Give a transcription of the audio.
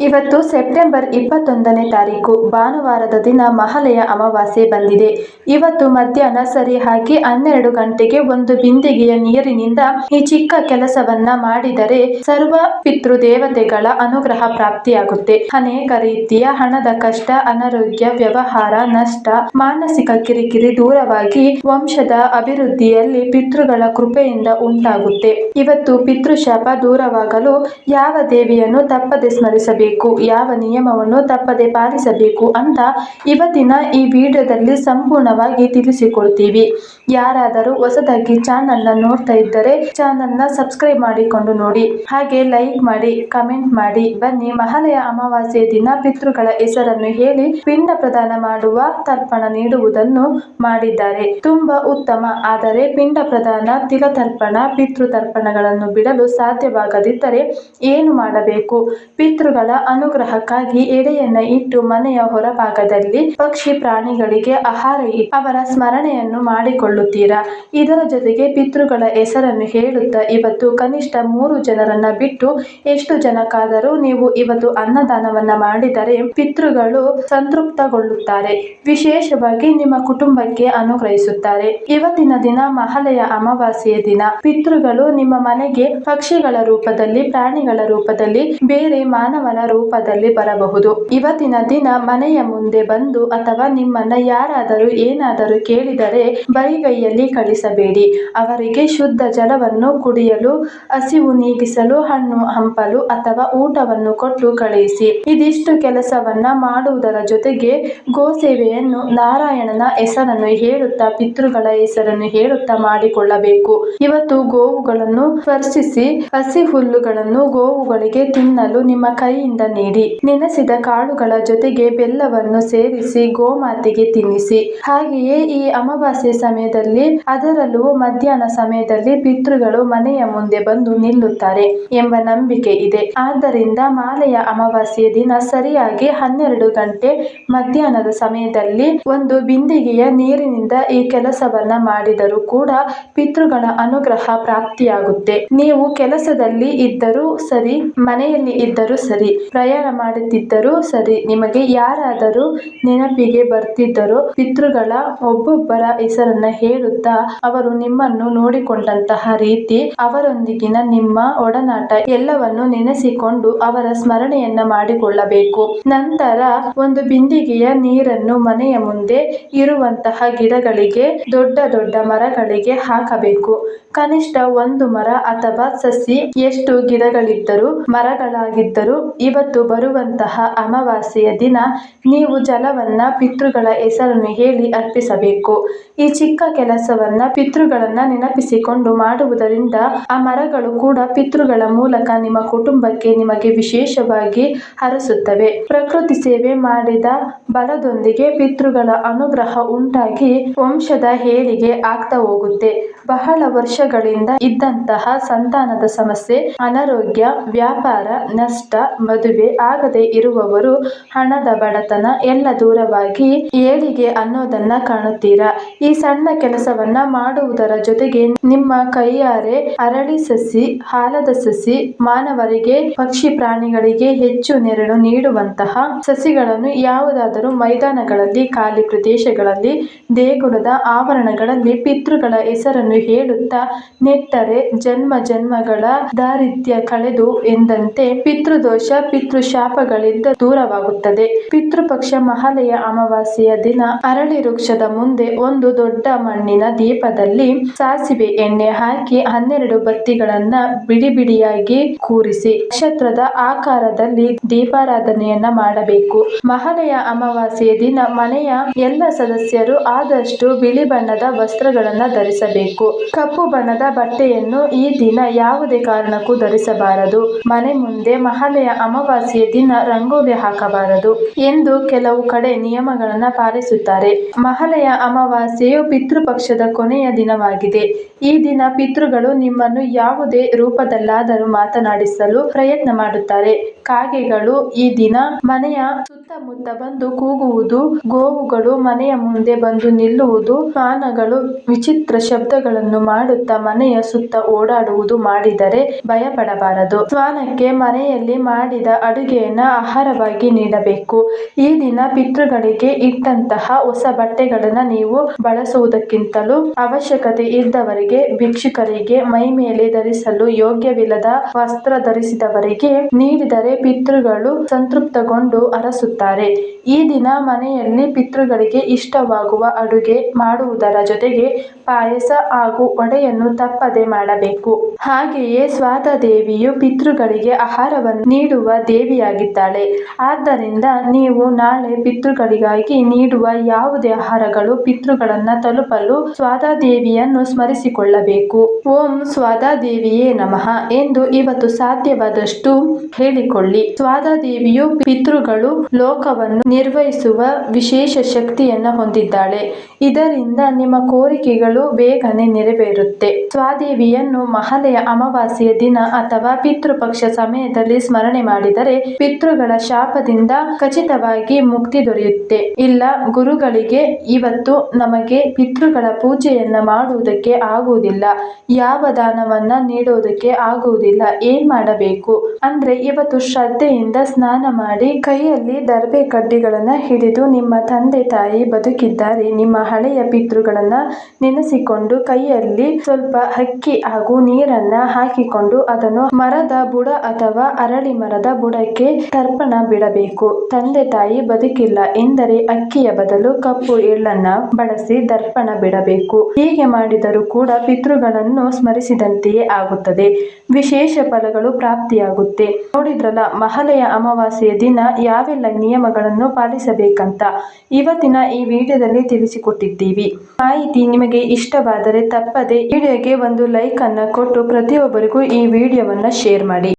ಇವತ್ತು ಸೆಪ್ಟೆಂಬರ್ ಇಪ್ಪತ್ತೊಂದನೇ ತಾರೀಕು ಭಾನುವಾರದ ದಿನ ಮಹಾಲಯ ಅಮಾವಾಸ್ಯೆ ಬಂದಿದೆ. ಇವತ್ತು ಮಧ್ಯಾಹ್ನ ಸರಿ ಹಾಕಿ ಹನ್ನೆರಡು ಗಂಟೆಗೆ ಒಂದು ಬಿಂದಿಗೆಯ ನೀರಿನಿಂದ ಈ ಚಿಕ್ಕ ಕೆಲಸವನ್ನ ಮಾಡಿದರೆ ಸರ್ವ ಪಿತೃ ದೇವತೆಗಳ ಅನುಗ್ರಹ ಪ್ರಾಪ್ತಿಯಾಗುತ್ತೆ. ಅನೇಕ ರೀತಿಯ ಹಣದ ಕಷ್ಟ, ಅನಾರೋಗ್ಯ, ವ್ಯವಹಾರ, ನಷ್ಟ, ಮಾನಸಿಕ ಕಿರಿಕಿರಿ ದೂರವಾಗಿ ವಂಶದ ಅಭಿವೃದ್ಧಿಯಲ್ಲಿ ಪಿತೃಗಳ ಕೃಪೆಯಿಂದ ಉಂಟಾಗುತ್ತೆ. ಇವತ್ತು ಪಿತೃಶಾಪ ದೂರವಾಗಲು ಯಾವ ದೇವಿಯನ್ನು ತಪ್ಪದೆ ಸ್ಮರಿಸಬೇಕು? ಯಾವ ನಿಯಮವನ್ನು ತಪ್ಪದೆ ಪಾಲಿಸಬೇಕು ಅಂತ ಇವತ್ತಿನ ಈ ವಿಡಿಯೋದಲ್ಲಿ ಸಂಪೂರ್ಣವಾಗಿ ತಿಳಿಸಿಕೊಡ್ತೀವಿ. ಯಾರಾದರೂ ಹೊಸದಾಗಿ ಚಾನಲ್ನ ನೋಡ್ತಾ ಇದ್ದರೆ ಚಾನಲ್ನ ಸಬ್ಸ್ಕ್ರೈಬ್ ಮಾಡಿಕೊಂಡು ನೋಡಿ. ಹಾಗೆ ಲೈಕ್ ಮಾಡಿ, ಕಮೆಂಟ್ ಮಾಡಿ, ಬನ್ನಿ ಮಹಾಲಯ ಅಮಾವಾಸ್ಯೆ ದಿನ ಪಿತೃಗಳ ಹೆಸರನ್ನು ಹೇಳಿ ಪಿಂಡ ಪ್ರದಾನ ಮಾಡುವ ತರ್ಪಣ ನೀಡುವುದನ್ನು ಮಾಡಿದ್ದಾರೆ. ತುಂಬಾ ಉತ್ತಮ, ಆದರೆ ಪಿಂಡ ಪ್ರದಾನ ತಿಲತರ್ಪಣ ಪಿತೃ ತರ್ಪಣಗಳನ್ನು ಬಿಡಲು ಸಾಧ್ಯವಾಗದಿದ್ದರೆ ಏನು ಮಾಡಬೇಕು? ಪಿತೃಗಳ ಅನುಗ್ರಹಕ್ಕಾಗಿ ಎಡೆಯನ್ನ ಇಟ್ಟು ಮನೆಯ ಹೊರಭಾಗದಲ್ಲಿ ಪಕ್ಷಿ ಪ್ರಾಣಿಗಳಿಗೆ ಆಹಾರ ಅವರ ಸ್ಮರಣೆಯನ್ನು ಮಾಡಿಕೊಳ್ಳುತ್ತೀರಾ? ಇದರ ಜೊತೆಗೆ ಪಿತೃಗಳ ಹೆಸರನ್ನು ಹೇಳುತ್ತಾ ಇವತ್ತು ಕನಿಷ್ಠ ಮೂರು ಜನರನ್ನ ಬಿಟ್ಟು ಎಷ್ಟು ಜನಕ್ಕಾದರೂ ನೀವು ಇವತ್ತು ಅನ್ನದಾನವನ್ನ ಮಾಡಿದರೆ ಪಿತೃಗಳು ಸಂತೃಪ್ತಗೊಳ್ಳುತ್ತಾರೆ. ವಿಶೇಷವಾಗಿ ನಿಮ್ಮ ಕುಟುಂಬಕ್ಕೆ ಅನುಗ್ರಹಿಸುತ್ತಾರೆ. ಇವತ್ತಿನ ದಿನ ಮಹಲೆಯ ಅಮಾವಾಸ್ಯೆಯ ದಿನ. ಪಿತೃಗಳು ನಿಮ್ಮ ಮನೆಗೆ ಪಕ್ಷಿಗಳ ರೂಪದಲ್ಲಿ, ಪ್ರಾಣಿಗಳ ರೂಪದಲ್ಲಿ ಬೇರೆ ಮಾನವನ ರೂಪದಲ್ಲಿ ಬರಬಹುದು. ಇವತ್ತಿನ ದಿನ ಮನೆಯ ಮುಂದೆ ಬಂದು ಅಥವಾ ನಿಮ್ಮನ್ನ ಯಾರಾದರೂ ಏನಾದರೂ ಕೇಳಿದರೆ ಬರಿಗೈಯಲ್ಲಿ ಕಳಿಸಬೇಡಿ. ಅವರಿಗೆ ಶುದ್ಧ ಜಲವನ್ನು ಕುಡಿಯಲು, ಹಸಿವು ನೀಗಿಸಲು, ಹಣ್ಣು ಹಂಪಲು ಅಥವಾ ಊಟವನ್ನು ಕೊಟ್ಟು ಕಳುಹಿಸಿ. ಇದಿಷ್ಟು ಕೆಲಸವನ್ನ ಮಾಡುವುದರ ಜೊತೆಗೆ ಗೋಸೇವೆಯನ್ನು ನಾರಾಯಣನ ಹೆಸರನ್ನು ಹೇಳುತ್ತಾ ಪಿತೃಗಳ ಹೆಸರನ್ನು ಹೇಳುತ್ತಾ ಮಾಡಿಕೊಳ್ಳಬೇಕು. ಇವತ್ತು ಗೋವುಗಳನ್ನು ಸ್ಪರ್ಶಿಸಿ, ಹಸಿ ಹುಲ್ಲುಗಳನ್ನು ಗೋವುಗಳಿಗೆ ತಿನ್ನಲು ನಿಮ್ಮ ಕೈಯಿಂದ ನೀಡಿ. ನೆನೆಸಿದ ಕಾಳುಗಳ ಜೊತೆಗೆ ಬೆಲ್ಲವನ್ನು ಸೇರಿಸಿ ಗೋಮಾತೆಗೆ ತಿನ್ನಿಸಿ. ಹಾಗೆಯೇ ಈ ಅಮಾವಾಸ್ಯೆ ಸಮಯದಲ್ಲಿ, ಅದರಲ್ಲೂ ಮಧ್ಯಾಹ್ನ ಸಮಯದಲ್ಲಿ ಪಿತೃಗಳು ಮನೆಯ ಮುಂದೆ ಬಂದು ನಿಲ್ಲುತ್ತಾರೆ ಎಂಬ ನಂಬಿಕೆ ಇದೆ. ಆದ್ದರಿಂದ ಮಾಲೆಯ ಅಮಾವಾಸ್ಯೆ ದಿನ ಸರಿಯಾಗಿ ಹನ್ನೆರಡು ಗಂಟೆ ಮಧ್ಯಾಹ್ನದ ಸಮಯದಲ್ಲಿ ಒಂದು ಬಿಂದಿಗೆಯ ನೀರಿನಿಂದ ಈ ಕೆಲಸವನ್ನ ಮಾಡಿದರೂ ಕೂಡ ಪಿತೃಗಳ ಅನುಗ್ರಹ ಪ್ರಾಪ್ತಿಯಾಗುತ್ತೆ. ನೀವು ಕೆಲಸದಲ್ಲಿ ಇದ್ದರೂ ಸರಿ, ಮನೆಯಲ್ಲಿ ಇದ್ದರೂ ಸರಿ ಪ್ರಯಾಣ ಮಾಡುತ್ತಿದ್ದರೂ ಸರಿ, ನಿಮಗೆ ಯಾರಾದರೂ ನೆನಪಿಗೆ ಬರ್ತಿದ್ದರೂ ಪಿತೃಗಳ ಒಬ್ಬೊಬ್ಬರ ಹೆಸರನ್ನ ಹೇಳುತ್ತಾ ಅವರು ನಿಮ್ಮನ್ನು ನೋಡಿಕೊಂಡಂತಹ ರೀತಿ ಅವರೊಂದಿಗಿನ ನಿಮ್ಮ ಒಡನಾಟ ಎಲ್ಲವನ್ನು ನೆನೆಸಿಕೊಂಡು ಅವರ ಸ್ಮರಣೆಯನ್ನ ಮಾಡಿಕೊಳ್ಳಬೇಕು. ನಂತರ ಒಂದು ಬಿಂದಿಗೆಯ ನೀರನ್ನು ಮನೆಯ ಮುಂದೆ ಇರುವಂತಹ ಗಿಡಗಳಿಗೆ, ದೊಡ್ಡ ದೊಡ್ಡ ಮರಗಳಿಗೆ ಹಾಕಬೇಕು. ಕನಿಷ್ಠ ಒಂದು ಮರ ಅಥವಾ ಸಸಿ ಎಷ್ಟು ಗಿಡಗಳಿದ್ದರೂ, ಮರಗಳಾಗಿದ್ದರೂ ಇವತ್ತು ಬರುವಂತಹ ಅಮಾವಾಸ್ಯೆಯ ದಿನ, ನೀವು ಜಲವನ್ನ ಪಿತೃಗಳ ಹೆಸರನ್ನು ಹೇಳಿ ಅರ್ಪಿಸಬೇಕು. ಈ ಚಿಕ್ಕ ಕೆಲಸವನ್ನ ಪಿತೃಗಳನ್ನ ನೆನಪಿಸಿಕೊಂಡು ಮಾಡುವುದರಿಂದ ಆ ಮರಗಳು ಕೂಡ ಪಿತೃಗಳ ಮೂಲಕ ನಿಮ್ಮ ಕುಟುಂಬಕ್ಕೆ ನಿಮಗೆ ವಿಶೇಷವಾಗಿ ಹರಸುತ್ತವೆ. ಪ್ರಕೃತಿ ಸೇವೆ ಮಾಡಿದ ಬಲದೊಂದಿಗೆ ಪಿತೃಗಳ ಅನುಗ್ರಹ ಉಂಟಾಗಿ ವಂಶದ ಏಳಿಗೆ ಆಗ್ತಾ ಹೋಗುತ್ತೆ. ಬಹಳ ವರ್ಷಗಳಿಂದ ಇದ್ದಂತಹ ಸಂತಾನದ ಸಮಸ್ಯೆ, ಅನಾರೋಗ್ಯ, ವ್ಯಾಪಾರ, ನಷ್ಟ, ಮದುವೆ ಆಗದೆ ಇರುವವರು, ಹಣದ ಬಡತನ ಎಲ್ಲ ದೂರವಾಗಿ ಏಳಿಗೆ ಅನ್ನೋದನ್ನ ಕಾಣುತ್ತೀರಾ? ಈ ಸಣ್ಣ ಕೆಲಸವನ್ನ ಮಾಡುವುದರ ಜೊತೆಗೆ ನಿಮ್ಮ ಕೈಯಾರೆ ಅರಳಿ ಸಸಿ, ಹಾಲದ ಸಸಿ, ಮಾನವರಿಗೆ, ಪಕ್ಷಿ ಪ್ರಾಣಿಗಳಿಗೆ ಹೆಚ್ಚು ನೆರಳು ನೀಡುವಂತಹ ಸಸಿಗಳನ್ನು ಯಾವುದಾದರೂ ಮೈದಾನಗಳಲ್ಲಿ, ಖಾಲಿ ಪ್ರದೇಶಗಳಲ್ಲಿ, ದೇಗುಲದ ಆವರಣಗಳಲ್ಲಿ, ಪಿತೃಗಳ ಹೆಸರನ್ನು ಹೇಳುತ್ತಾ ನೆಟ್ಟರೆ ಜನ್ಮ ಜನ್ಮಗಳ ದಾರಿದ್ರ್ಯ ಕಳೆದು ಎಂದಂತೆ ಪಿತೃದೋಷ, ಪಿತೃಶಾಪಗಳಿಂದ ದೂರವಾಗುತ್ತದೆ. ಪಿತೃಪಕ್ಷ ಮಹಾಲಯ ಅಮಾವಾಸ್ಯೆಯ ದಿನ ಅರಳಿ ವೃಕ್ಷದ ಮುಂದೆ ಒಂದು ದೊಡ್ಡ ಮಣ್ಣಿನ ದೀಪದಲ್ಲಿ ಸಾಸಿವೆ ಎಣ್ಣೆ ಹಾಕಿ ಹನ್ನೆರಡು ಬತ್ತಿಗಳನ್ನ ಬಿಡಿ ಬಿಡಿಯಾಗಿ ಕೂರಿಸಿ ನಕ್ಷತ್ರದ ಆಕಾರದಲ್ಲಿ ದೀಪಾರಾಧನೆಯನ್ನ ಮಾಡಬೇಕು. ಮಹಾಲಯ ಅಮಾವಾಸ್ಯೆಯ ದಿನ ಮನೆಯ ಎಲ್ಲ ಸದಸ್ಯರು ಆದಷ್ಟು ಬಿಳಿ ಬಣ್ಣದ ವಸ್ತ್ರಗಳನ್ನ ಧರಿಸಬೇಕು. ಕಪ್ಪು ಬಣ್ಣದ ಬಟ್ಟೆಯನ್ನು ಈ ದಿನ ಯಾವುದೇ ಕಾರಣಕ್ಕೂ ಧರಿಸಬಾರದು. ಮನೆ ಮುಂದೆ ಮಹಾಲಯ ಅಮಾವಾಸ್ಯೆ ದಿನ ರಂಗೋಲಿ ಹಾಕಬಾರದು ಎಂದು ಕೆಲವು ಕಡೆ ನಿಯಮಗಳನ್ನ ಪಾಲಿಸುತ್ತಾರೆ. ಮಹಾಲಯ ಅಮಾವಾಸ್ಯೆಯು ಪಿತೃಪಕ್ಷದ ಕೊನೆಯ ದಿನವಾಗಿದೆ. ಈ ದಿನ ಪಿತೃಗಳು ನಿಮ್ಮನ್ನು ಯಾವುದೇ ರೂಪದಲ್ಲಾದರೂ ಮಾತನಾಡಿಸಲು ಪ್ರಯತ್ನ ಮಾಡುತ್ತಾರೆ. ಕಾಗೆಗಳು ಈ ದಿನ ಮನೆಯ ಸುತ್ತಮುತ್ತ ಬಂದು ಕೂಗುವುದು, ಗೋವುಗಳು ಮನೆಯ ಮುಂದೆ ಬಂದು ನಿಲ್ಲುವುದು ಶ್ವಾನಗಳು ವಿಚಿತ್ರ ಶಬ್ದಗಳನ್ನು ಮಾಡುತ್ತಾ ಮನೆಯ ಸುತ್ತ ಓಡಾಡುವುದು ಮಾಡಿದರೆ ಭಯಪಡಬಾರದು. ಶ್ವಾನಕ್ಕೆ ಮನೆಯಲ್ಲಿ ಮಾಡಿದ ಅಡುಗೆಯನ್ನ ಆಹಾರವಾಗಿ ನೀಡಬೇಕು. ಈ ದಿನ ಪಿತೃಗಳಿಗೆ ಇಟ್ಟಂತಹ ಹೊಸ ಬಟ್ಟೆಗಳನ್ನ ನೀವು ಬಳಸುವುದಕ್ಕಿಂತಲೂ ಅವಶ್ಯಕತೆ ಇದ್ದವರಿಗೆ, ಭಿಕ್ಷುಕರಿಗೆ, ಮೈ ಮೇಲೆ ಧರಿಸಲು ಯೋಗ್ಯವಿಲ್ಲದ ವಸ್ತ್ರ ಧರಿಸಿದವರಿಗೆ ನೀಡಿದರೆ ಪಿತೃಗಳು ಸಂತೃಪ್ತಗೊಂಡು ಅರಸುತ್ತಾರೆ. ಈ ದಿನ ಮನೆಯಲ್ಲಿ ಪಿತೃಗಳಿಗೆ ಇಷ್ಟವಾಗುವ ಅಡುಗೆ ಮಾಡುವುದರ ಜೊತೆಗೆ ಪಾಯಸ ಹಾಗೂ ಒಡೆಯನ್ನು ತಪ್ಪದೆ ಮಾಡಬೇಕು. ಹಾಗೆಯೇ ಸ್ವಾತ ದೇವಿಯು ಪಿತೃಗಳಿಗೆ ಆಹಾರವನ್ನು ನೀಡುವ ದೇವಿಯಾಗಿದ್ದಾಳೆ. ಆದ್ದರಿಂದ ನೀವು ನಾಳೆ ಪಿತೃಗಳಿಗಾಗಿ ನೀಡುವ ಯಾವುದೇ ಆಹಾರಗಳು ಪಿತೃಗಳನ್ನ ತಲುಪಲು ಸ್ವಾತಾದೇವಿಯನ್ನು ಸ್ಮರಿಸಿಕೊಳ್ಳಬೇಕು. ಓಂ ಸ್ವಾತಾದೇವಿಯೇ ನಮಃ ಎಂದು ಇವತ್ತು ಸಾಧ್ಯವಾದಷ್ಟು ಹೇಳಿಕೊಳ್ಳಿ. ಸ್ವಾತಾದೇವಿಯು ಪಿತೃಗಳು ಲೋಕವನ್ನು ನಿರ್ವಹಿಸುವ ವಿಶೇಷ ಶಕ್ತಿಯನ್ನ ಹೊಂದಿದ್ದಾಳೆ. ಇದರಿಂದ ನಿಮ್ಮ ಕೋರಿಕೆಗಳು ಬೇಗನೆ ನೆರವೇರುತ್ತೆ. ಸ್ವಾದೇವಿಯನ್ನು ಮಹಾಲಯ ಅಮಾವಾಸ್ಯೆಯ ದಿನ ಅಥವಾ ಪಿತೃಪಕ್ಷ ಸಮಯದಲ್ಲಿ ಸ್ಮರಣೆ ಮಾಡಿದರೆ ಪಿತೃಗಳ ಶಾಪದಿಂದ ಖಚಿತವಾಗಿ ಮುಕ್ತಿ ದೊರೆಯುತ್ತೆ. ಇಲ್ಲ, ಗುರುಗಳಿಗೆ ಇವತ್ತು ನಮಗೆ ಪಿತೃಗಳ ಪೂಜೆಯನ್ನ ಮಾಡುವುದಕ್ಕೆ ಆಗುವುದಿಲ್ಲ. ಯಾವ ದಾನವನ್ನ ನೀಡುವುದಕ್ಕೆ ಆಗುವುದಿಲ್ಲ. ಏನ್ ಮಾಡಬೇಕು? ಅಂದ್ರೆ ಇವತ್ತು ಶ್ರದ್ಧೆಯಿಂದ ಸ್ನಾನ ಮಾಡಿ ಕೈಯಲ್ಲಿ ದರ್ಬೆ ಕಡ್ಡಿಗಳನ್ನ ಹಿಡಿದು ನಿಮ್ಮ ತಂದೆ ತಾಯಿ ಬದುಕಿದ್ದಾರೆ. ನಿಮ್ಮ ಹಳೆಯ ಪಿತೃಗಳನ್ನ ನೆನೆಸಿಕೊಂಡು ಕೈಯಲ್ಲಿ ಸ್ವಲ್ಪ ಅಕ್ಕಿ ಹಾಗೂ ನೀರನ್ನ ಹಾಕಿಕೊಂಡು ಅದನ್ನು ಮರದ ಬುಡ ಅಥವಾ ಅರಳಿ ಮರದ ಬುಡಕ್ಕೆ ತರ್ಪಣ ಬಿಡಬೇಕು. ತಂದೆ ತಾಯಿ ಬದುಕಿಲ್ಲ ಎಂದರೆ ಅಕ್ಕಿಯ ಬದಲು ಕಪ್ಪು ಎಳ್ಳನ್ನ ಬಳಸಿ ದರ್ಪಣ ಬಿಡಬೇಕು. ಹೀಗೆ ಮಾಡಿದರೂ ಕೂಡ ಪಿತೃಗಳನ್ನು ಸ್ಮರಿಸಿದಂತೆಯೇ ಆಗುತ್ತದೆ. ವಿಶೇಷ ಫಲಗಳು ಪ್ರಾಪ್ತಿಯಾಗುತ್ತೆ. ನೋಡಿದ್ರಲ್ಲ ಮಹಲೆಯ ಅಮಾವಾಸ್ಯೆಯ ದಿನ ಯಾವೆಲ್ಲ ನಿಯಮಗಳನ್ನು ಪಾಲಿಸಬೇಕಂತ? ಇವತ್ತಿನ ಈ ವಿಡಿಯೋದಲ್ಲಿ ತಿಳಿಸಿಕೊಟ್ಟಿದ್ದೀವಿ. ಮಾಹಿತಿ ನಿಮಗೆ ಇಷ್ಟವಾದರೆ ತಪ್ಪದೆ ವಿಡಿಯೋಗೆ ಒಂದು ಲೈಕ್ ಅನ್ನ ಕೊಟ್ಟು ಪ್ರತಿಯೊಬ್ಬರಿಗೂ ಈ ವಿಡಿಯೋವನ್ನ ಶೇರ್ ಮಾಡಿ.